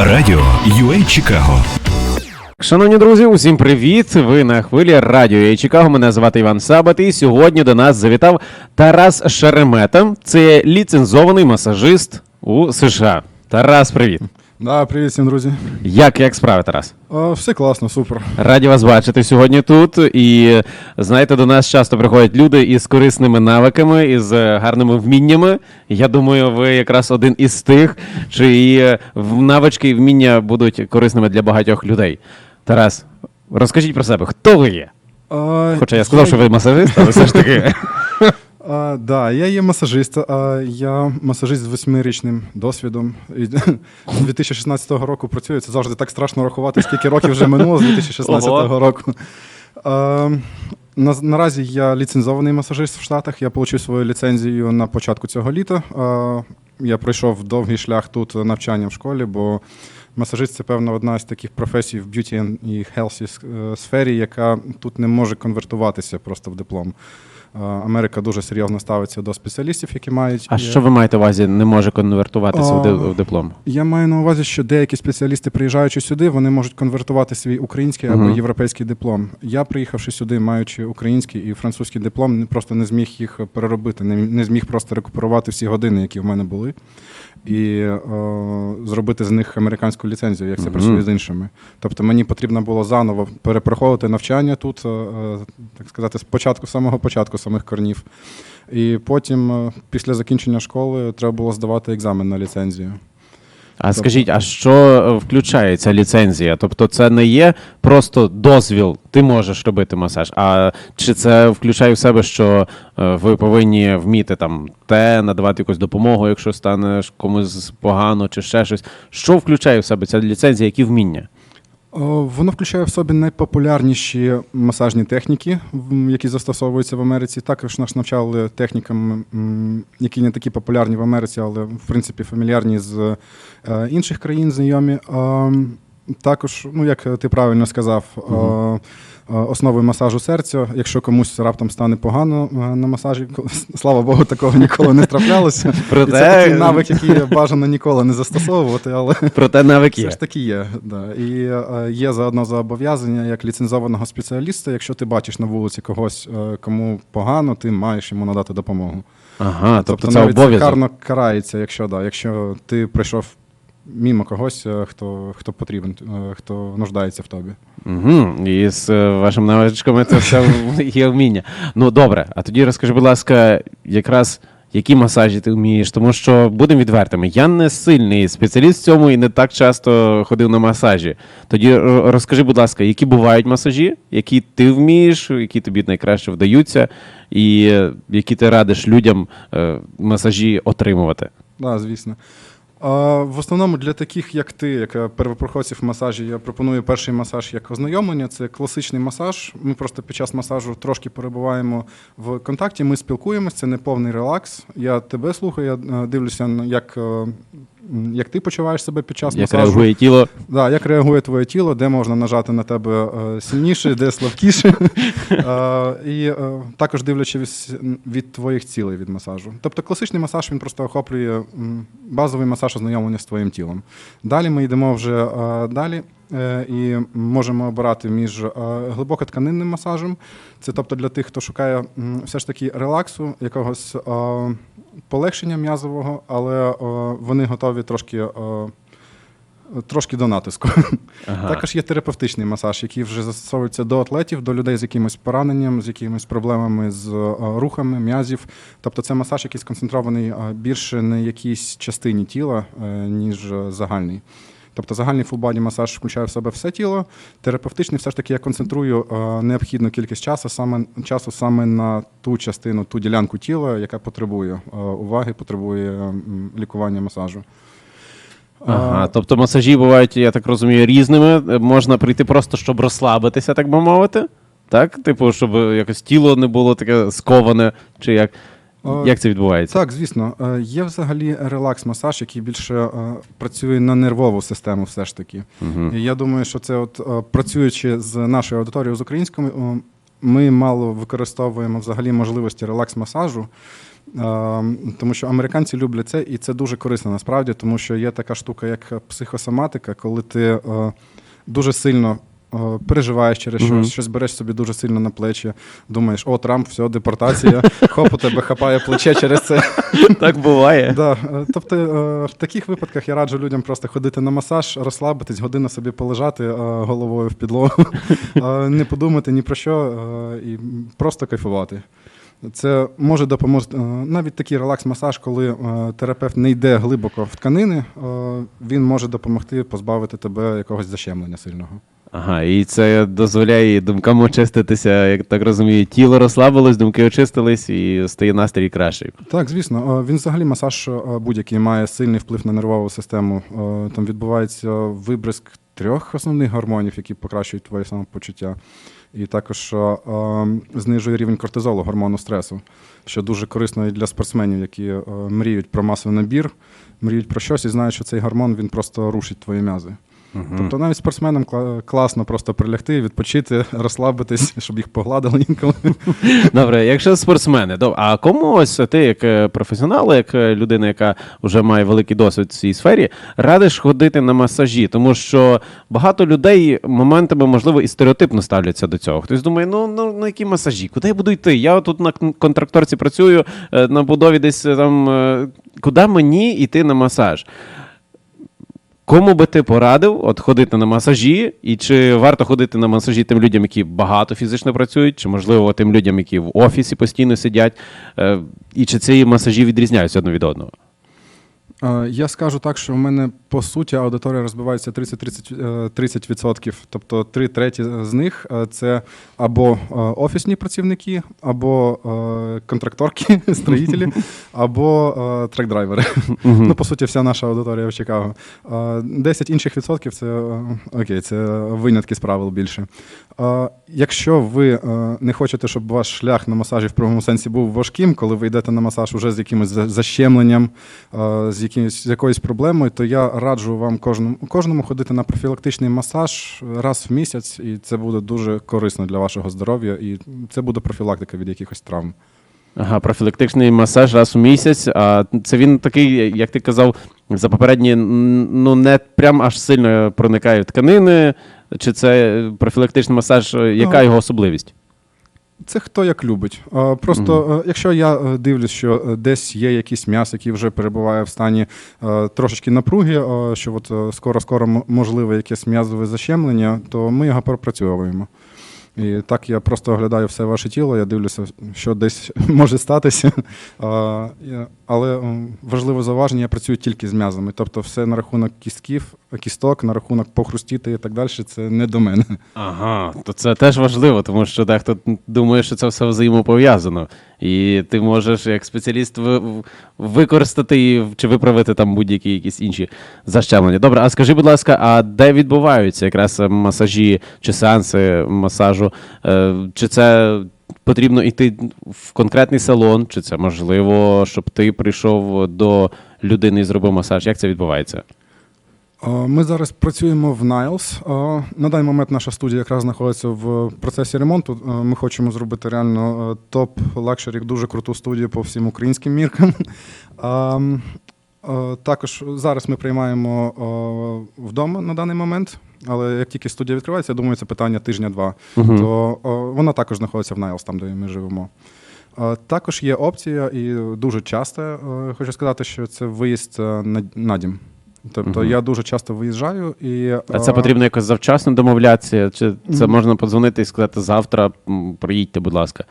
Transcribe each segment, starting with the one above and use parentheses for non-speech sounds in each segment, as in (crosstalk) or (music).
Радіо UA Чикаго. Шановні друзі, усім привіт! Ви на хвилі радіо «Я Чикаго. Мене звати Іван Сабат. І сьогодні до нас завітав Тарас Шеремета. Це ліцензований масажист у США. Тарас, привіт! Да, привіт всім, друзі. Як, як справи, Тарас? А, все класно, супер. Раді вас бачити сьогодні тут. І знаєте, до нас часто приходять люди із корисними навиками, із е, гарними вміннями. Я думаю, ви якраз один із тих, чиї навички і вміння будуть корисними для багатьох людей. Тарас, розкажіть про себе, хто ви є? А, Хоча я сказав, що ви масажист, але все ж таки. (laughs) А, да, я є масажист. А, я масажист з восьмирічним досвідом. І (laughs) з 2016 року працюю. Це завжди так страшно рахувати, скільки років вже минуло з 2016 Ого. року. А, на, наразі я ліцензований масажист в Штатах. Я отримав свою ліцензію на початку цього літа. А, я пройшов довгий шлях тут навчання в школі, бо масажист це, певно, одна з таких професій в б'юті і хелсі сфері, яка тут не може конвертуватися просто в диплом. А, Америка дуже серйозно ставиться до спеціалістів, які мають. А е, що ви маєте на увазі, не може конвертуватися А, в диплом? Я маю на увазі, що деякі спеціалісти, приїжджаючи сюди, вони можуть конвертувати свій український або Мгм. європейський диплом. Я, приїхавши сюди, маючи український і французький диплом, просто не зміг їх переробити, не, не зміг просто рекуперувати всі години, які в мене були, і е, зробити з них американську ліцензію, як це працює з іншими. Тобто мені потрібно було заново перепроходити навчання тут, е, е, так сказати, з початку, самого початку самих корнів. І потім, е, після закінчення школи, треба було здавати екзамен на ліцензію. А скажіть, а що включається включає ця ліцензія? Тобто це не є просто дозвіл, ти можеш робити масаж. А чи це включає в себе, що е, ви повинні вміти там те, надавати якусь допомогу, якщо станеш комусь погано, чи ще щось? Що включає в себе ця ліцензія, які вміння? О, Воно включає в собі найпопулярніші масажні техніки, які застосовуються в Америці. Також нас навчали технікам, які не такі популярні в Америці, але в принципі фамільярні з е, інших країн знайомі. Також, ну як ти правильно сказав, е, е, основою масажу серця. Якщо комусь раптом стане погано е, на масажі, (laughs) слава Богу, такого ніколи не траплялося. Проте- (laughs) І це такий навик, який бажано ніколи не застосовувати, але (laughs) Проте навик все є. ж таки є. Да. І е, є заодно зобов'язання як ліцензованого спеціаліста. Якщо ти бачиш на вулиці когось, е, кому погано, ти маєш йому надати допомогу. Ага, тобто, це навіть обов'язок. карно карається, якщо да, якщо ти прийшов мімо когось, е, хто, хто потрібен, е, хто нуждається в тобі. Угу. І з е, вашими навичками це все (laughs) є вміння. Ну добре, а тоді розкажи, будь ласка, якраз які масажі ти вмієш, тому що будемо відвертими. Я не сильний спеціаліст в цьому і не так часто ходив на масажі. Тоді розкажи, будь ласка, які бувають масажі, які ти вмієш, які тобі найкраще вдаються, і які ти радиш людям масажі отримувати. Да, звісно. В основному для таких, як ти, як е, первопроходців масажі, я пропоную перший масаж як ознайомлення. Це класичний масаж. Ми просто під час масажу трошки перебуваємо в контакті. Ми спілкуємося, це не повний релакс. Я тебе слухаю, я е, дивлюся, як, е, як ти почуваєш себе під час Як масажу. реагує тіло? Да, як реагує твоє тіло, де можна нажати на тебе е, сильніше, де слабкіше. (laughs) Е, І е, також дивлячись від твоїх цілей від масажу. Тобто класичний масаж він просто охоплює базовий масаж ознайомлення з твоїм тілом. Далі ми йдемо вже далі. Е, І можемо обирати між е, глибокотканинним масажем. Це тобто для тих, хто шукає все ж таки релаксу, якогось е, полегшення м'язового, але вони готові трошки трошки до натиску. (laughs) Ага. Також є терапевтичний масаж, який вже застосовується до атлетів, до людей з якимось пораненням, з якимись проблемами з рухами, м'язів. Тобто це масаж, який сконцентрований більше на якійсь частині тіла, ніж загальний. Тобто загальний фулбаді масаж включає в себе все тіло. Терапевтичний все ж таки я концентрую е, необхідну кількість часу саме часу саме на ту частину, ту ділянку тіла, яка потребує е, уваги, потребує лікування масажу. Ага, тобто масажі бувають, я так розумію, різними. Е, Можна прийти просто, щоб розслабитися, так би мовити. Так? Типу, щоб якось тіло не було таке сковане, чи як. Е, Як це відбувається? Так, звісно. Е, Є взагалі релакс-масаж, який більше е, працює на нервову систему, все ж таки. Угу. І я думаю, що це, от працюючи з нашою аудиторією з українською, ми мало використовуємо взагалі можливості релакс-масажу. Тому що американці люблять це, і це дуже корисно насправді, тому що є така штука, як психосоматика, коли ти дуже сильно. Е, Переживаєш через щось, щось береш собі дуже сильно на плечі, думаєш, о, Трамп, все, депортація, (laughs) хоп, у тебе хапає плече через це. (laughs) Так буває. (laughs) Да, е, тобто е, в таких випадках я раджу людям просто ходити на масаж, розслабитись, годину собі полежати головою в підлогу, не подумати ні про що і просто кайфувати. Це може допомогти навіть такий релакс-масаж, коли терапевт не йде глибоко в тканини, він може допомогти позбавити тебе якогось защемлення сильного. Ага, і це дозволяє думкам очиститися, як так розумію, тіло розслабилось, думки очистились і стає настрій кращий. Так, звісно, Е, він взагалі масаж е, будь-який має сильний вплив на нервову систему. Е, Там відбувається вибризк трьох основних гормонів, які покращують твоє самопочуття. І також е, е, знижує рівень кортизолу, гормону стресу, що дуже корисно і для спортсменів, які мріють про масовий набір, мріють про щось і знають, що цей гормон він просто рушить твої м'язи. Тобто навіть спортсменам кла- класно просто прилягти, відпочити, (laughs) розслабитись, щоб їх погладили інколи. Добре, якщо спортсмени, а кому ось ти, як е, професіонал, як е, людина, яка вже має великий досвід в цій сфері, радиш ходити на масажі, тому що багато людей моментами, можливо, і стереотипно ставляться до цього. Хтось думає, ну, ну на які масажі? Куди я буду йти? Я тут на кон- контракторці працюю, е, на будові десь там. Куди мені йти на масаж? Кому би ти порадив от ходити на масажі, і чи варто ходити на масажі тим людям, які багато фізично працюють, чи можливо тим людям, які в офісі постійно сидять, Е, і чи ці масажі відрізняються одне від одного? Е, Я скажу так, що в мене по суті аудиторія розбивається 30-30%, е, 30%. Тобто три треті з них е, це або е, офісні працівники, або е, контракторки, (laughs) строїтелі, (laughs) або е, трек-драйвери. Ну, по суті, вся наша аудиторія в Чикаго. Е, 10 інших відсотків це е, окей, це винятки з правил більше. Е, Якщо ви е, не хочете, щоб ваш шлях на масажі в прямому сенсі був важким, коли ви йдете на масаж уже з якимось защемленням, е, з якимось з якоюсь проблемою, то я раджу вам кожному кожному ходити на профілактичний масаж раз в місяць, і це буде дуже корисно для вашого здоров'я, і це буде профілактика від якихось травм. Ага, профілактичний масаж раз у місяць. А це він такий, як ти казав, за попередні, ну не прям аж сильно проникає в тканини. Чи це профілактичний масаж? Яка Ну, його особливість? Це хто як любить. Просто Просто е, якщо я е, дивлюсь, що е, десь є якийсь м'яс, який вже перебуває в стані е, трошечки напруги, е, що от е, скоро-скоро можливе якесь м'язове защемлення, то ми його пропрацьовуємо. І так я просто оглядаю все ваше тіло, я дивлюся, що десь (laughs) може статися. Але важливе зауваження, я працюю тільки з м'язами. Тобто все на рахунок кістків, кісток, на рахунок похрустіти і так далі, це не до мене. Ага, то це теж важливо, тому що дехто думає, що це все взаємопов'язано. І ти можеш як спеціаліст використати чи виправити там будь-які якісь інші защемлення. Добре, а скажи, будь ласка, а де відбуваються якраз масажі чи сеанси масажу? Е, Чи це потрібно йти в конкретний салон, чи це можливо, щоб ти прийшов до людини і зробив масаж? Як це відбувається? Е, Ми зараз працюємо в Niles. Е, На даний момент наша студія якраз знаходиться в процесі ремонту. Е, Ми хочемо зробити реально топ лакшері, дуже круту студію по всім українським міркам. А, м, е, Також зараз ми приймаємо вдома на даний момент. Але як тільки студія відкривається, я думаю, це питання тижня-два. Мгм. То вона також знаходиться в Niles, там, де ми живемо. Також є опція, і дуже часто хочу сказати, що це виїзд на дім. Тобто я дуже часто виїжджаю і. А це е, потрібно якось завчасно домовлятися? Чи це можна подзвонити і сказати завтра м, проїдьте, будь ласка.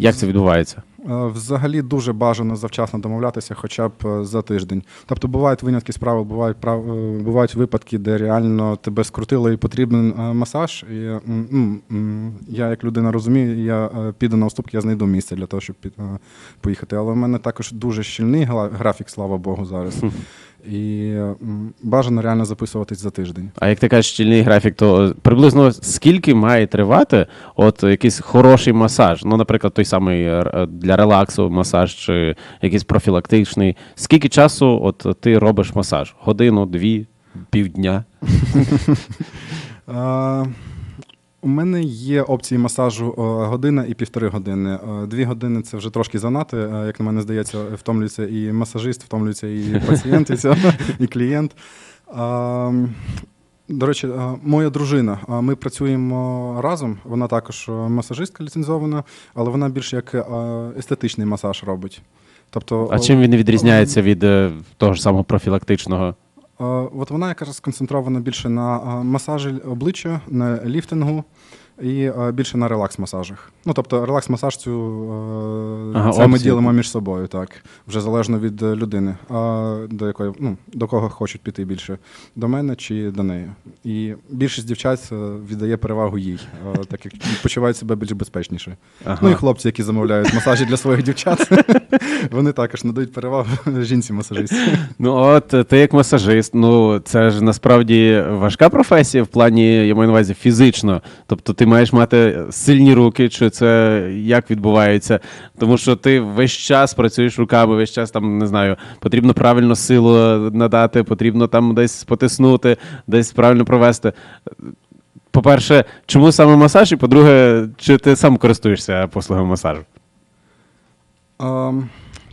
Як це відбувається? е, Взагалі дуже бажано завчасно домовлятися хоча б е, за тиждень. Тобто бувають винятки з правил, бувають прав... бувають випадки, де реально тебе скрутило і потрібен масаж. І я, як людина розумію, я піду на уступки, я знайду місце для того, щоб поїхати. Але в мене також дуже щільний графік, слава Богу, зараз. І бажано реально записуватись за тиждень. А як ти кажеш, щільний графік, то приблизно скільки має тривати от якийсь хороший масаж? Ну, наприклад, той самий е, для релаксу масаж чи якийсь профілактичний. Скільки часу от ти робиш масаж? Годину, дві, півдня? (laughs) У мене є опції масажу е, година і півтори години. Е, Дві години це вже трошки занадто, е, як на мене здається, втомлюється і масажист, втомлюється і (laughs) пацієнт, і, клієнт. До речі, моя дружина. Ми працюємо разом. Вона також масажистка ліцензована, але вона більше як естетичний масаж робить. Тобто, А чим він відрізняється від того ж самого профілактичного? Е, От вона якраз сконцентрована більше на е, масажі обличчя, на ліфтингу і е, більше на релакс-масажах. Ну, тобто, релакс-масаж цю е, Ага, це ми ділимо між собою, так. Вже залежно від е, людини, а до якої, ну, до кого хочуть піти більше, до мене чи до неї. І більшість дівчат віддає перевагу їй, е, так як почувають себе більш безпечніше. Ага. Ну і хлопці, які замовляють масажі для своїх дівчат, (laughs) вони також надають перевагу жінці-масажистці. Ну, от ти як масажист, ну це ж насправді важка професія в плані, я маю на увазі, фізично. Тобто ти маєш мати сильні руки, чи це як відбувається? Тому що ти весь час працюєш руками, весь час там не знаю, потрібно правильно силу надати, потрібно там десь потиснути, десь правильно провести. По-перше, чому саме масаж? І по-друге, чи ти сам користуєшся послугами масажу? Ем,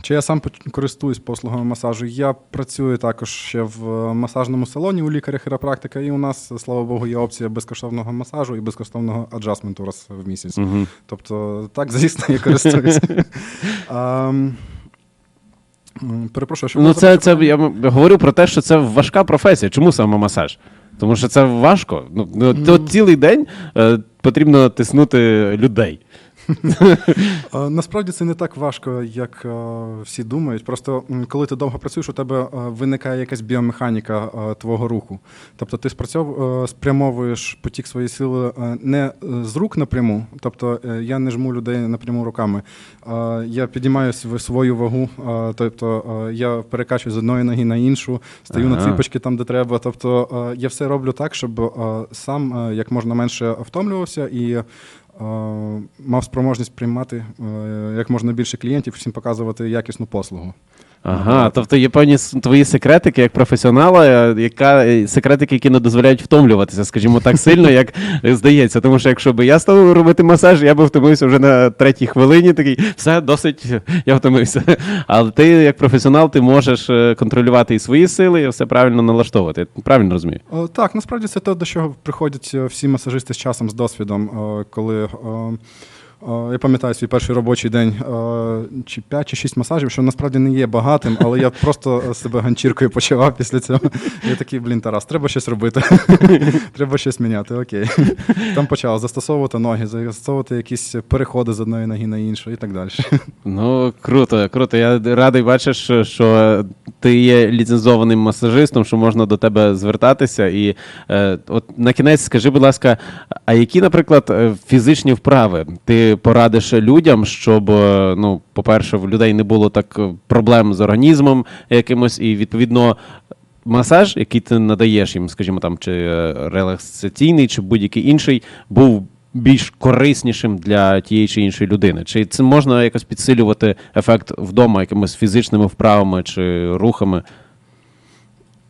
Чи я сам користуюсь послугами масажу? Я працюю також ще в е, масажному салоні у лікаря-хіропрактика, і у нас, слава Богу, є опція безкоштовного масажу і безкоштовного аджастменту раз в місяць. Угу. Тобто, так, звісно, я користуюся. (laughs) Перепрошую, що Ну, це, це я говорю про те, що це важка професія. Чому саме масаж? Тому що це важко. Ну, ну то цілий день е, потрібно тиснути людей. Насправді це не так важко, як всі думають. Просто коли ти довго працюєш, у тебе виникає якась біомеханіка твого руху. Тобто ти е, спрямовуєш потік своєї сили е, не е, з рук напряму, тобто я не жму людей напряму руками. Я підіймаю свою вагу, тобто я перекачую з одної ноги на іншу, стаю на Ага. ципочки там, де треба. Тобто я все роблю так, щоб сам як можна менше втомлювався і мав спроможність приймати е, як можна більше клієнтів, всім показувати якісну послугу. Ага, тобто є певні с- твої секретики як професіонала, е, яка е, секретики, які не дозволяють втомлюватися, скажімо так, сильно, як е, здається. Тому що якщо би я став робити масаж, я би втомився вже на третій хвилині. Такий все досить, я втомився. Але ти, як професіонал, ти можеш е, контролювати і свої сили, і все правильно налаштовувати. Я Правильно розумію? Е, Так, насправді це те, до чого приходять е, всі масажисти з часом, з досвідом, е, коли. е, е, Я пам'ятаю свій перший робочий день е, чи 5 чи 6 масажів, що насправді не є багатим, але я просто е, себе ганчіркою почував після цього. Я такий, блін, Тарас, треба щось робити. (laughs) треба щось міняти. Окей. Там почав застосовувати ноги, застосовувати якісь переходи з одної ноги на іншу і так далі. Ну, круто, круто. Я радий бачиш, що ти є ліцензованим масажистом, що можна до тебе звертатися. І е, от на кінець скажи, будь ласка, а які, наприклад, е, фізичні вправи ти порадиш людям, щоб, е, ну, по-перше, в людей не було так е, проблем з організмом якимось, і відповідно. Масаж, який ти надаєш їм, скажімо там, чи е, релаксаційний, чи будь-який інший, був більш кориснішим для тієї чи іншої людини? Чи це можна якось підсилювати ефект вдома якимись фізичними вправами чи рухами?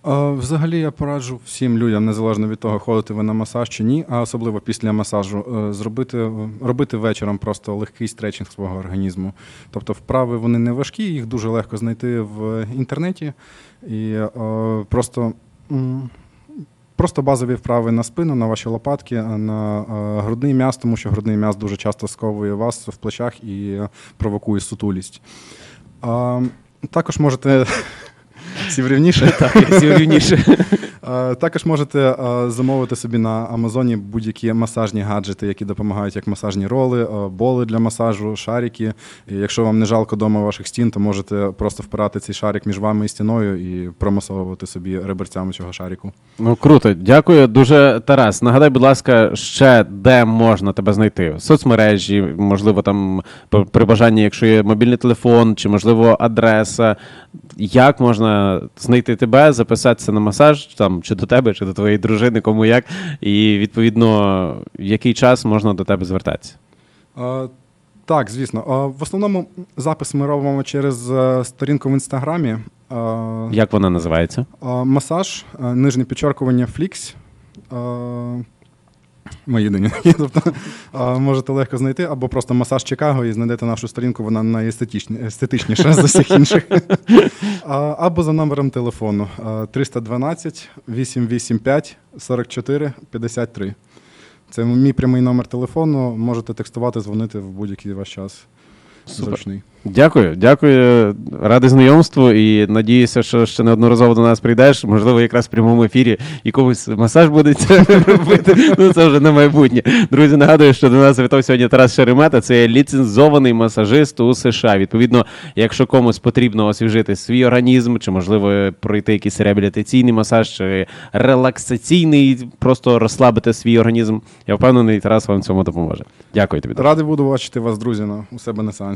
Взагалі я пораджу всім людям, незалежно від того, ходите ви на масаж чи ні, а особливо після масажу, е, зробити, робити вечором просто легкий стретчинг свого організму. Тобто вправи вони не важкі, їх дуже легко знайти в інтернеті. І е, просто. Просто базові вправи на спину, на ваші лопатки, на е, грудний м'яз, тому що грудний м'яз дуже часто сковує вас в плечах і провокує сутулість. Також можете сів рівніше. Так, рівніше. Е, Також можете е, замовити собі на Амазоні будь-які масажні гаджети, які допомагають як масажні роли, е, боли для масажу, шарики. І якщо вам не жалко дома ваших стін, то можете просто впирати цей шарик між вами і стіною і промасовувати собі реберцями цього шарику. Ну круто, дякую дуже, Тарас. Нагадай, будь ласка, ще де можна тебе знайти? Соцмережі, можливо, там при бажанні, якщо є мобільний телефон, чи можливо адреса. Як можна знайти тебе, записатися на масаж там чи до тебе, чи до твоєї дружини, кому як, і відповідно в який час можна до тебе звертатися? Так, звісно. В основному запис ми робимо через е, сторінку в інстаграмі. Як вона називається? Масаж, е, нижнє підчеркування Flix. Ми єдині. (laughs) Тобто можете легко знайти, або просто масаж Чикаго і знайдете нашу сторінку, вона найестетичніша з усіх інших. (laughs) Або за номером телефону 312 885 44 53. Це мій прямий номер телефону. Можете текстувати, дзвонити в будь-який ваш час. Зручний. Дякую, дякую. Радий знайомству і надіюся, що ще неодноразово до нас прийдеш. Можливо, якраз в прямому ефірі якогось масаж будете (laughs) робити. Ну це вже на майбутнє. Друзі, нагадую, що до нас завітав сьогодні Тарас Шеремета. Це ліцензований масажист у США. Відповідно, якщо комусь потрібно освіжити свій організм, чи можливо пройти якийсь реабілітаційний масаж, чи релаксаційний, просто розслабити свій організм. Я впевнений, Тарас вам цьому допоможе. Дякую тобі. Радий буду бачити вас, друзі, на, у себе на сеансі.